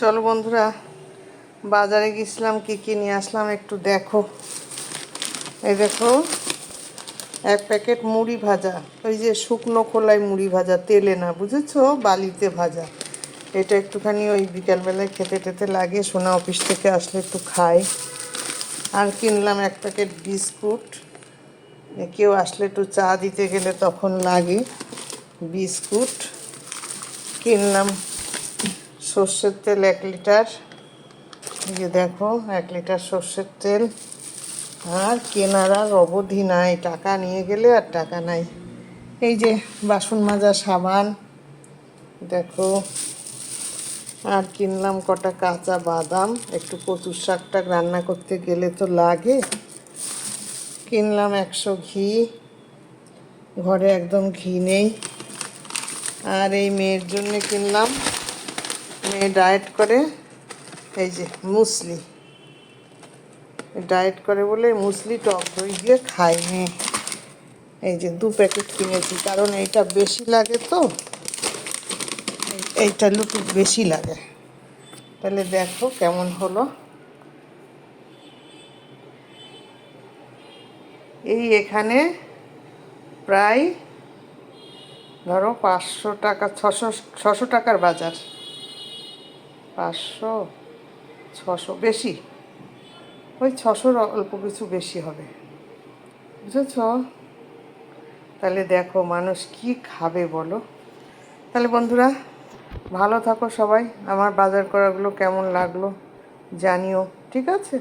চলো বন্ধুরা, বাজারে গেছিলাম, কি কি নিয়ে আসলাম একটু দেখো। এই দেখো, এক প্যাকেট মুড়ি ভাজা, ওই যে শুকনো খোলায় মুড়ি ভাজা, তেলে না, বুঝেছ? বালিতে ভাজা। এটা একটুখানি ওই বিকালবেলায় খেতে টেতে লাগে, সোনা অফিস থেকে আসলে একটু খাই। আর কিনলাম এক প্যাকেট বিস্কুট। কেউ আসলে একটু চা দিতে গেলে তখন লাগে বিস্কুট। কিনলাম সর্ষের তেল এক লিটার। যে দেখো, এক লিটার সর্ষের তেল। আর কেনার আর অবধি নাই, টাকা নিয়ে গেলে আর টাকা নাই। এই যে বাসন মাজা, সাবান, দেখো। আর কিনলাম কটা কাঁচা বাদাম, একটু কচুর শাকটা রান্না করতে গেলে তো লাগে। কিনলাম একশো ঘি, ঘরে একদম ঘি নেই। আর এই মেয়ের জন্য কিনলাম মেয়ে ডায়েট করে, এই যে মুসলি। ডায়েট করে বলে মুসলি টক দই দিয়ে খাই মেয়ে। এই যে দু প্যাকেট কিনেছি, কারণ এইটা বেশি লাগে তো। এই- এইটা লুটু বেশি লাগে। তাহলে দেখো কেমন হলো। এই এখানে প্রায় ধরো পাঁচশো টাকা, ছশো ছশো টাকার বাজার। পাঁচশো, ছশো, বেশি। ওই ছশোর অল্প কিছু বেশি হবে। বুঝেছ? তাহলে দেখো মানুষ কি খাবে বলো? তাহলে বন্ধুরা, ভালো থাকো সবাই। আমার বাজার করাগুলো কেমন লাগল জানিও, ঠিক আছে?